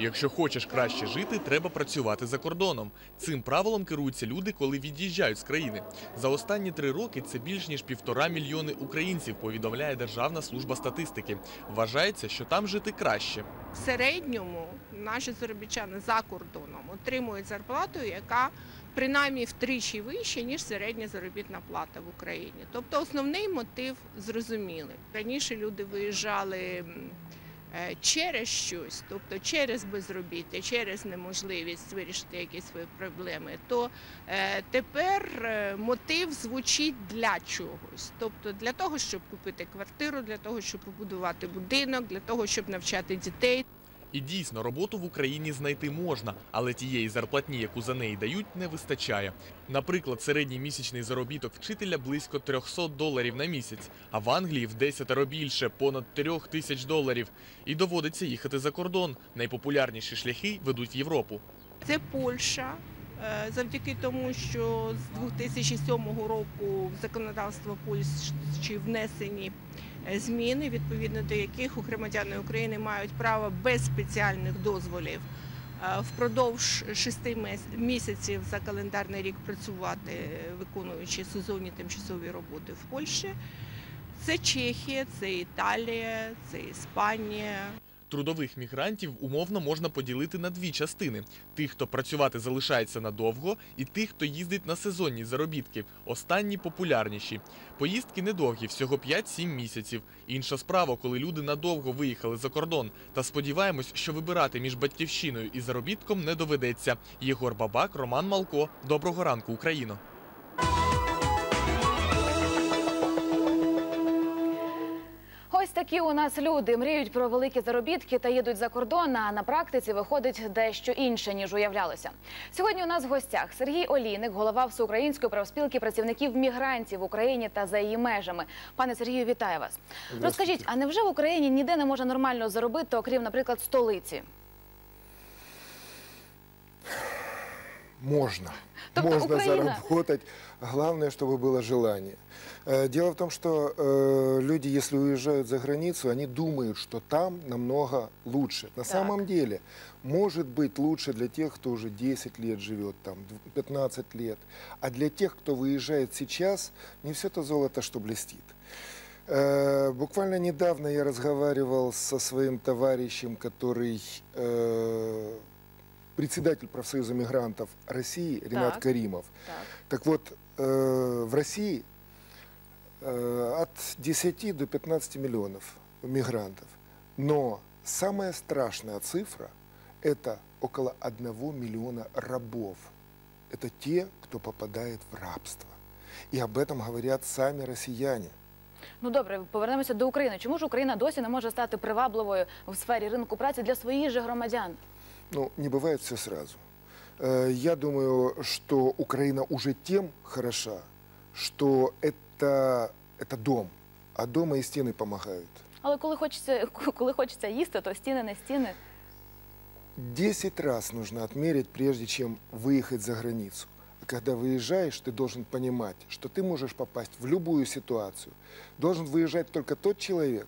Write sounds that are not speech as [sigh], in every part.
Якщо хочеш краще жити, треба працювати за кордоном. Цим правилом керуються люди, коли від'їжджають з країни. За останні три роки це більш ніж півтора мільйони українців, повідомляє Державна служба статистики. Вважається, що там жити краще. В середньому наші заробітчани за кордоном отримують зарплату, яка принаймні втричі вища, ніж середня заробітна плата в Україні. Тобто основний мотив зрозумілий. Раніше люди виїжджали через щось, тобто через безробіття, через неможливість вирішити якісь свої проблеми, то е, тепер е, мотив звучить для чогось. Тобто для того, щоб купити квартиру, для того, щоб побудувати будинок, для того, щоб навчати дітей. І дійсно, роботу в Україні знайти можна, але тієї зарплатні, яку за неї дають, не вистачає. Наприклад, середній місячний заробіток вчителя близько 300 доларів на місяць, а в Англії в десятеро більше понад 3 тисяч доларів. І доводиться їхати за кордон. Найпопулярніші шляхи ведуть в Європу. Це Польща. Е, Завдяки тому, що з 2007 року в законодавство Польщі внесені е, зміни, відповідно до яких у громадяни України мають право без спеціальних дозволів е, впродовж шести місяців за календарний рік працювати, виконуючи сезонні тимчасові роботи в Польщі. Це Чехія, це Італія, це Іспанія. Трудових мігрантів умовно можна поділити на дві частини: тих, хто працювати залишається надовго, і тих, хто їздить на сезонні заробітки. Останні популярніші. Поїздки недовгі, всього 5-7 місяців. Інша справа, коли люди надовго виїхали за кордон. Та сподіваємось, що вибирати між батьківщиною і заробітком не доведеться. Єгор Бабак, Роман Малко. Доброго ранку, Україно! Такі у нас люди мріють про великі заробітки та їдуть за кордон. А на практиці виходить дещо інше ніж уявлялося. Сьогодні у нас в гостях Сергій Олійник, голова Всеукраїнської правспілки працівників мігрантів в Україні та за її межами. Пане Сергію, вітаю вас. Розкажіть, а невже в Україні ніде не можна нормально заробити, окрім, наприклад, столиці? Можно. Тобто Можно Украина- заработать. Главное, чтобы было желание. Э, Дело в том, что э, люди, если уезжают за границу, они думают, что там намного лучше. На самом деле, может быть лучше для тех, кто уже 10 лет живет там, дв- 15 лет. А для тех, кто выезжает сейчас, не все то золото, что блестит. Э, Буквально недавно я разговаривал со своим товарищем, который э, председатель профсоюза мигрантов России Ренат Так. Каримов. Так. Так вот, э, в России э, от 10 до 15 миллионов мигрантов. Но самая страшная цифра – это около 1 миллиона рабов. Это те, кто попадает в рабство. И об этом говорят сами россияне. Ну добре, повернемося до України. Чому ж Україна досі не може стати привабливою в сфері ринку праці для своїх же громадян? Ну, не бывает все сразу. Э, Я думаю, что Украина уже тем хороша, что это, это дом, а дома и стены помогают. Але коли хочеться, коли хочеться їсти, то стіни не стіни. Десять раз нужно отмерить, прежде чем выехать за границу. А когда выезжаешь, ты должен понимать, что ты можешь попасть в любую ситуацию. Должен выезжать только тот человек,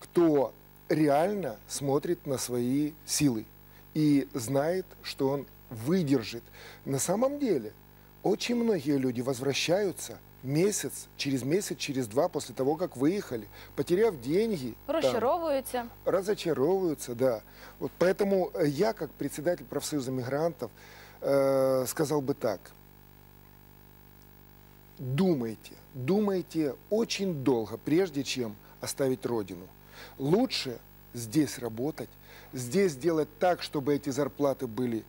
кто реально смотрит на свои силы и знает, что он выдержит. На самом деле, очень многие люди возвращаются месяц, через месяц, через два после того, как выехали, потеряв деньги. Розчаровуються. разочаровываются, да. Вот поэтому э, я, как председатель профсоюза мигрантов, э, сказал бы так. Думайте, думайте очень долго, прежде чем оставить родину. Лучше здесь работать, здесь делать так, чтобы эти зарплаты были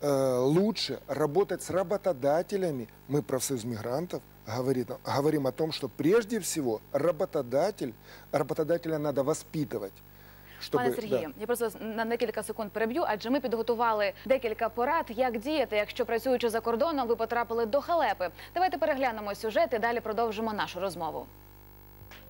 э, лучше, работать с работодателями. Мы, профсоюз мигрантов, говорит, говорим о том, что прежде всего работодатель, работодателя надо воспитывать. Чтобы, Пане Сергію, я просто на декілька секунд переб'ю, адже ми підготували декілька порад, як діяти, якщо працюючи за кордоном, ви потрапили до халепи. Давайте переглянемо сюжет і далі продовжимо нашу розмову.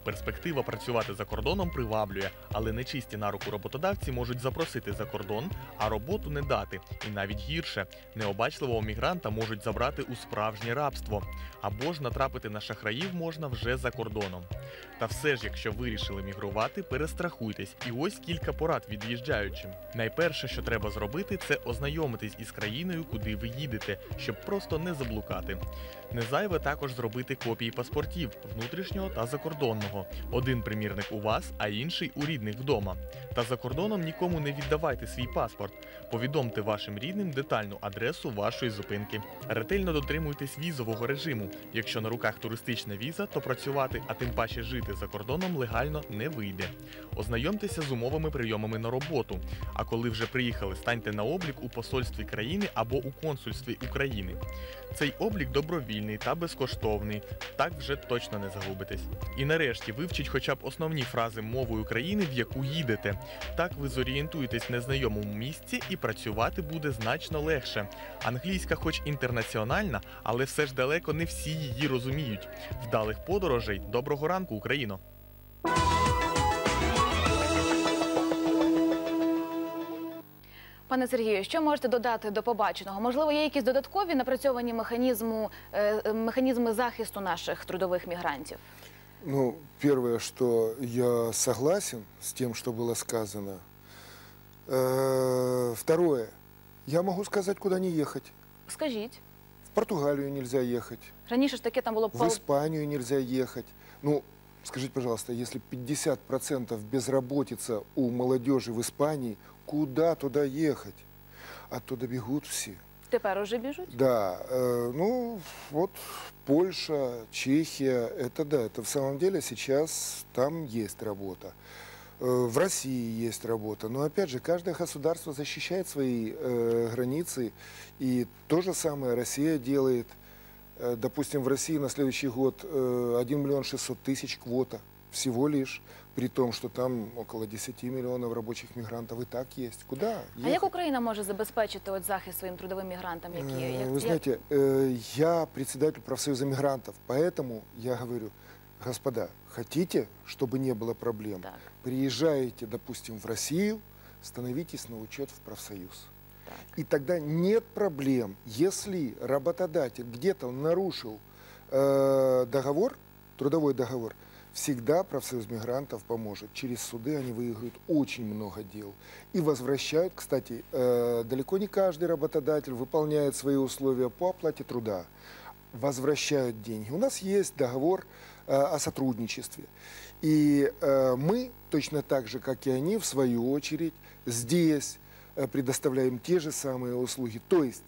Перспектива працювати за кордоном приваблює, але нечисті на руку роботодавці можуть запросити за кордон, а роботу не дати. І навіть гірше необачливого мігранта можуть забрати у справжнє рабство або ж натрапити на шахраїв можна вже за кордоном. Та все ж, якщо вирішили мігрувати, перестрахуйтесь. І ось кілька порад від'їжджаючим. Найперше, що треба зробити, це ознайомитись із країною, куди ви їдете, щоб просто не заблукати. Не зайве також зробити копії паспортів внутрішнього та закордонного. Один примірник у вас, а інший у рідних вдома. Та за кордоном нікому не віддавайте свій паспорт. Повідомте вашим рідним детальну адресу вашої зупинки. Ретельно дотримуйтесь візового режиму. Якщо на руках туристична віза, то працювати, а тим паче жити за кордоном легально не вийде. Ознайомтеся з умовами прийомами на роботу. А коли вже приїхали, станьте на облік у посольстві країни або у консульстві України. Цей облік добровільний та безкоштовний, так вже точно не загубитесь. І нарешті вивчіть хоча б основні фрази мовою країни, в яку їдете. Так ви зорієнтуєтесь в незнайомому місці і працювати буде значно легше. Англійська, хоч інтернаціональна, але все ж далеко не всі її розуміють. Вдалих подорожей, доброго ранку, Україно! Пане Сергію, що можете додати до побаченого? Можливо, є якісь додаткові напрацьовані механізму, е, е, механізми захисту наших трудових мігрантів? Ну, первое, что я согласен с тем, что было сказано. Э, Второе, я могу сказать, куда не ехать. Скажіть, В Португалию нельзя ехать, раніше ж таке там було в. Испанию нельзя ехать. Ну, скажите, пожалуйста, если 50% безработица у молодежи в Испании, куда туда ехать? Оттуда бегут все. Тепер уже біжуть. Да, э, ну вот Польша, Чехия, это да, это в самом деле сейчас там есть работа. Э, В России есть работа, но опять же каждое государство защищает свои э, границы, и то же самое Россия делает. Э, допустим, в России на следующий год э, 1 миллион 600 тысяч квота всего лишь, при том, что там около 10 миллионов рабочих мигрантов и так есть. Куда? А як ехать? Україна може забезпечити от захист своїм трудовим мігрантам, які Э, як, Вы як- знаете, э, я председатель профсоюза мигрантов, поэтому я говорю, господа, хотите, чтобы не было проблем, так, приезжаете, допустим, в Россию, становитесь на учет в профсоюз. так. И тогда нет проблем, если работодатель где-то нарушил э, договор, трудовой договор, всегда профсоюз мигрантов поможет. Через суды они выиграют очень много дел. И возвращают, кстати, э, далеко не каждый работодатель выполняет свои условия по оплате труда. Возвращают деньги. У нас есть договор э, о сотрудничестве. И э, мы, точно так же, как и они, в свою очередь, здесь предоставляем те же самые услуги. То есть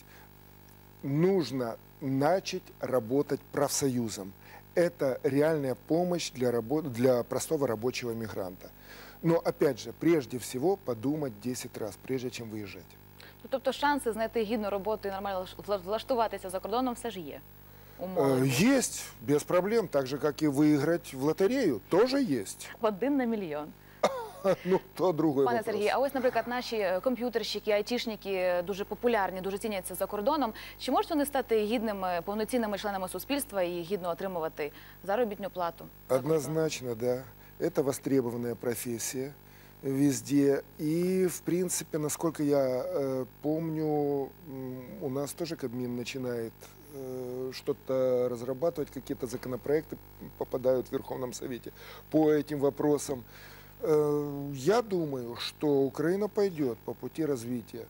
нужно начать работать профсоюзом. Это реальная помощь для, рабо- для простого рабочего мигранта. Но опять же, прежде всего подумать 10 раз, прежде чем выезжать. Ну, Тобто шанси знайти гідну роботу і нормально вла- влаштуватися за кордоном все ж є. Умови. Э, Есть, без проблем, так же, как и выиграть в лотерею, тоже есть. Один на мільйон. [laughs] Ну, то другой Пане вопрос. Сергію, а ось, наприклад, наші е, комп'ютерщики, айтішники е, дуже популярні, дуже ціняться за кордоном. Чи можуть вони стати гідними, повноцінними членами суспільства і гідно отримувати заробітну плату? за кордоном? Однозначно, да. Это востребованная профессия везде. И, в принципе, насколько я э, помню, м, у нас тоже Кабмин начинает э, что-то разрабатывать, какие-то законопроекты попадают в Верховном Совете по этим вопросам. Э, я думаю, что Украина пойдет по пути развития.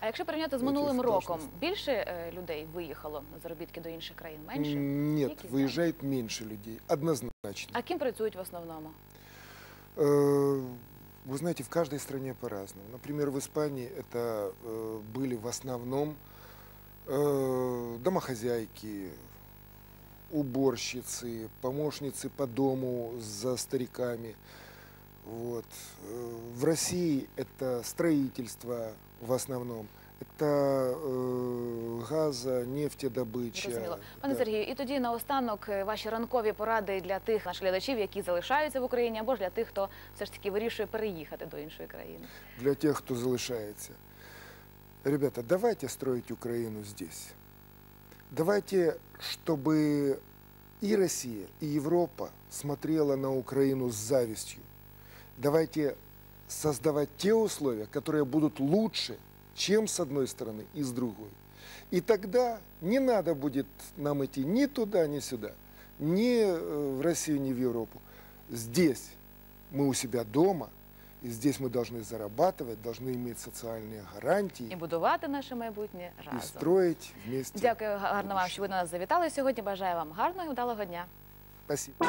А якщо порівняти з Яких минулим страшних. роком, більше е, людей виїхало на заробітки до інших країн? Менше? М, Нет, Какие выезжает меньше людей, однозначно. А ким працюють в основному? Э, Вы знаете, в каждой стране по-разному. Например, в Испании это э, были в основном э, домохозяйки, уборщицы, помощницы по дому за стариками. Вот. Э, В России это строительство в основном. Это э, газа, нефтедобыча. Зрозуміло. Пане да. Сергію, і тоді наостанок е, ваші ранкові поради для тих наших глядачів, які залишаються в Україні, або ж для тих, хто все ж таки вирішує переїхати до іншої країни. для тех, кто залишается. Ребята, давайте строить Украину здесь. Давайте, чтобы и Россия, и Европа смотрела на Украину с завистью. Давайте создавать те условия, которые будут лучше, чем с одной стороны и с другой. И тогда не надо будет нам идти ни туда, ни сюда, ни э, в Россию, ни в Европу. Здесь мы у себя дома, и здесь мы должны зарабатывать, должны иметь социальные гарантии І будувати наше майбутнє и разом. строить вместе. Дякую гарно вам, що ви до нас завітали сьогодні. Бажаю вам гарного і вдалого дня. Спасибо.